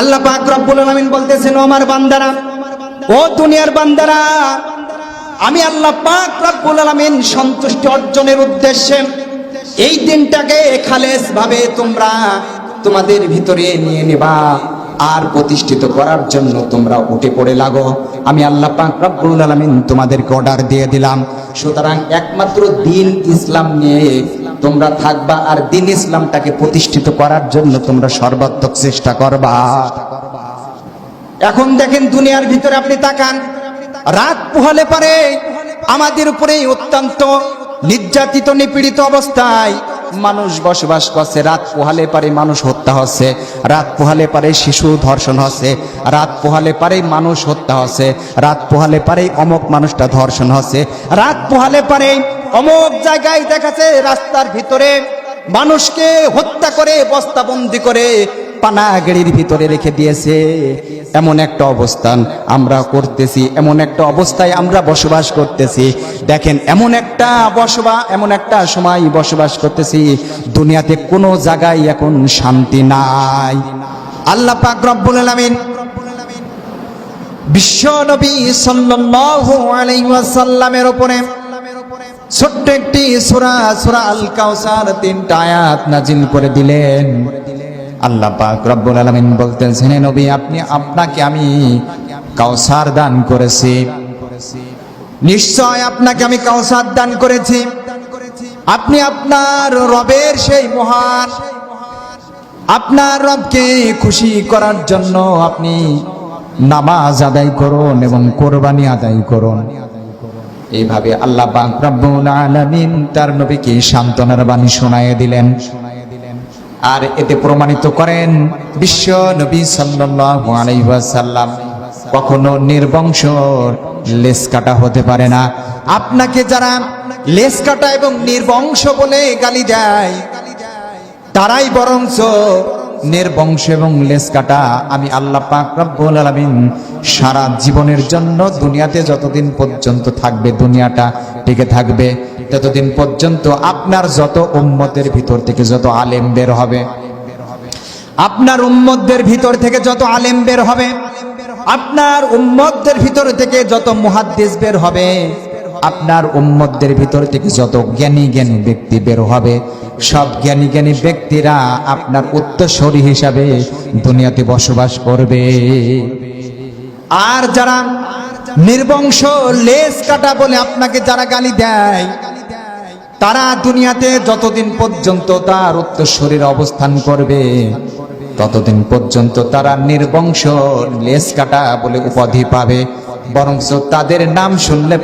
আল্লাহ পাক রব্বুল আলামিন বলতেছেন আমার বান্দারা, ও দুনিয়ার বান্দারা, আমি আল্লাহ পাক রব্বুল আলামিন সন্তুষ্টি অর্জনের উদ্দেশ্যে এই দিনটাকে খালেস ভাবে তোমরা তোমাদের ভিতরে নিয়ে নেবা আর প্রতিষ্ঠিত করার জন্য তোমরা উঠে পড়ে লাগো। আমি আল্লাহ পাক রব্বুল আলামিন তোমাদেরকে অর্ডার দিয়ে দিলাম। সুতরাং একমাত্র দিন ইসলাম নিয়ে তোমরা থাকবা আর দিন ইসলামটাকে প্রতিষ্ঠিত করার জন্য তোমরা সর্বাত্মক চেষ্টা করবা। এখন দেখেন দুনিয়ার ভিতরে আপনি তাকান, রাত পোহালে পারে আমাদের উপরে অত্যন্ত নির্যাতিত, নিপীড়িত অবস্থায় মানুষ বসবাস করছে। রাত পোহালে পারে মানুষ হত্যা হচ্ছে, রাত পোহালে পারে শিশু ধর্ষণ হচ্ছে, রাত পোহালে পারে মানুষ হত্যা হচ্ছে, রাত পোহালে পারে অমক মানুষটা ধর্ষণ হচ্ছে, রাত পোহালে পারে অমক জায়গায় দেখাচ্ছে রাস্তার ভিতরে মানুষকে হত্যা করে, বস্তাবন্দি করে পানাগেড়ির ভিতরে রেখে দিয়েছে। এমন একটা অবস্থান আমরা করতেছি, এমন একটা অবস্থায় আমরা বসবাস করতেছি। দেখেন, এমন একটা বসবা, এমন একটা সময় বসবাস করতেছি। দুনিয়াতে কোনো জায়গায় এখন শান্তি নাই। আল্লাহ পাক রব্বুল আলামিন বিশ্ব নবী সাল্লাল্লাহু আলাইহি ওয়াসাল্লামের উপরে ছোট্ট একটি সূরা সূরা আল কাউসার তিনটা আয়াত নাজিল করে দিলেন। আল্লাহ পাক রব্বুল আলামিন বলতেছেন নবী, আপনি, আপনাকে আমি কাউসার দান করেছি। নিশ্চয় আপনাকে আমি কাউসার দান করেছি। আপনি আপনার রবের সেই মহান, আপনার রবকে খুশি করার জন্য আপনি নামাজ আদায় করুন এবং কোরবানি আদায় করুন। এইভাবে আল্লাহ পাক রব্বুল আলামিন তার নবীকে সান্ত্বনার বাণী শোনায় দিলেন। আর এতে প্রমাণিত করেন বিশ্ব নবী ওয়াসাল্লাম, কখনো নির্বংশ লেস কাটা হতে পারে না। আপনাকে যারা লেস কাটা এবং নির্বংশ বলে গালি দেয়, তারাই বরঞ্চ নির্বংশ এবং লেস কাটা, আমি আল্লাহ পাক রব্বুল আলামিন সারা জীবনের জন্য দুনিয়াতে যতদিন পর্যন্ত থাকবে, দুনিয়াটা টিকে থাকবে, ততদিন পর্যন্ত আপনার যত উম্মতের ভিতর থেকে যত আলেম বের হবে, আপনার উম্মতদের ভিতর থেকে যত আলেম বের হবে, আপনার উম্মতদের ভিতর থেকে যত মুহাদ্দিস বের হবে আপনার উম্মতদের ভিতর থেকে যত জ্ঞানী জ্ঞানী ব্যক্তি বের হবে, সব জ্ঞানী জ্ঞানী ব্যক্তিরা আপনার উত্তরসূরি হিসাবে দুনিয়াতে বসবাস করবে। আর যারা নির্বংশ লেস কাটা বলে আপনাকে যারা গালি দেয়, তারা দুনিয়াতে যতদিন পর্যন্ত তার উত্তরসূরির অবস্থান করবে, ততদিন পর্যন্ত তারা নির্বংশ লেস কাটা বলে উপাধি পাবে, বরঞ্চ তাদের নাম শুনলে